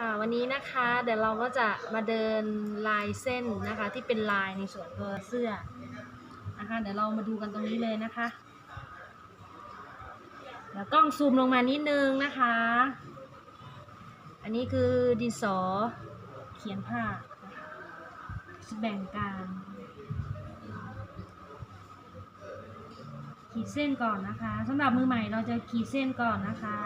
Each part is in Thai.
ค่ะวันนี้นะคะเดี๋ยวเราก็จะมาเดินลายเส้นนะคะ ที่เป็นลายในส่วนตัวเสื้อนะคะเดี๋ยวเรามาดูกันตรงนี้เลยนะคะเดี๋ยวกล้องซูมลงมานิดนึงนะคะ อันนี้คือดินสอเขียนผ้าแบ่งกลารขีดเส้นก่อนนะคะสำหรับมือใหม่เราจะขีดเส้นก่อนนะคะ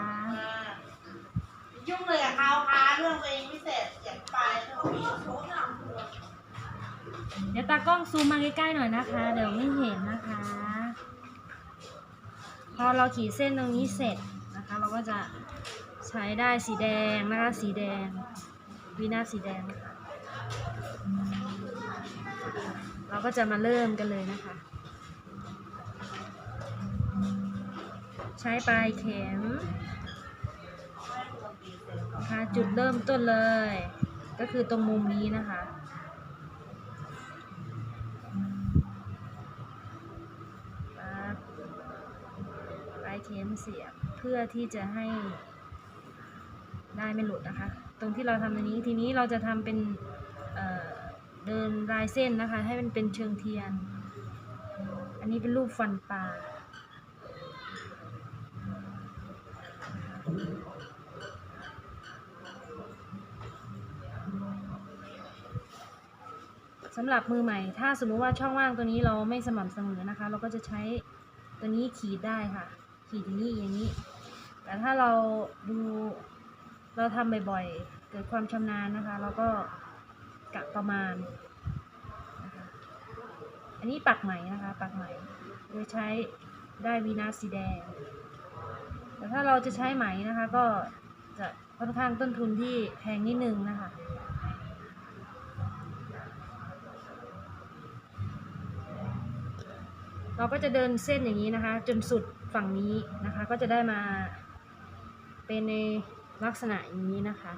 ยุ่งเลยกับเขาค่ะเรื่องตัวเองไม่เสร็จเก็บไปเรื่องนี้โค้งหลังเดี๋ยวตากล้องซูมมาใกล้ๆหน่อยนะคะ เดี๋ยวไม่เห็นนะคะ พอเราขีดเส้นตรงนี้เสร็จนะคะ เราก็จะใช้ได้สีแดงนะคะสีแดงวีนาสีแดง เราก็จะมาเริ่มกันเลยนะคะ ใช้ปลายเข็ม นะคะ จุดเริ่มต้นเลย ก็คือตรงมุมนี้นะคะปั๊บปลายเข็มเสียบเพื่อที่จะให้ได้ไม่หลุดนะคะ ตรงที่เราทำตรงนี้ทีนี้เราจะทำเป็นเเดินลายเส้นนะคะ ให้มันเป็นเชิงเทียน อันนี้เป็นรูปฟันปลา สำหรับมือใหม่ ถ้าสมมุติว่าช่องว่างตัวนี้เราไม่สม่ำเสมอนะคะ เราก็จะใช้ตัวนี้ขีดได้ค่ะ ขีดอย่างนี้อย่างนี้ แต่ถ้าเราดูเราทำบ่อยๆ เกิดความชำนาญนะคะ เราก็กะประมาณนะคะอันนี้ปักไหมนะคะ ปักไหมโดยใช้ได้วีนาสีแดง แต่ถ้าเราจะใช้ไหมนะคะ ก็จะค่อนข้างต้นทุนที่แพงนิดนึงนะคะ เราก็จะเดินเส้นอย่างนี้นะคะ จนสุดฝั่งนี้นะคะ ก็จะได้มาเป็นในลักษณะอย่างนี้นะคะ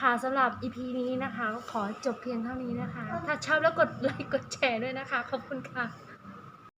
ค่ะสำหรับ EP นี้นะคะก็ขอจบเพียงเท่านี้นะคะ ถ้าชอบแล้วกดไลค์กดแชร์ด้วยนะคะ ขอบคุณค่ะ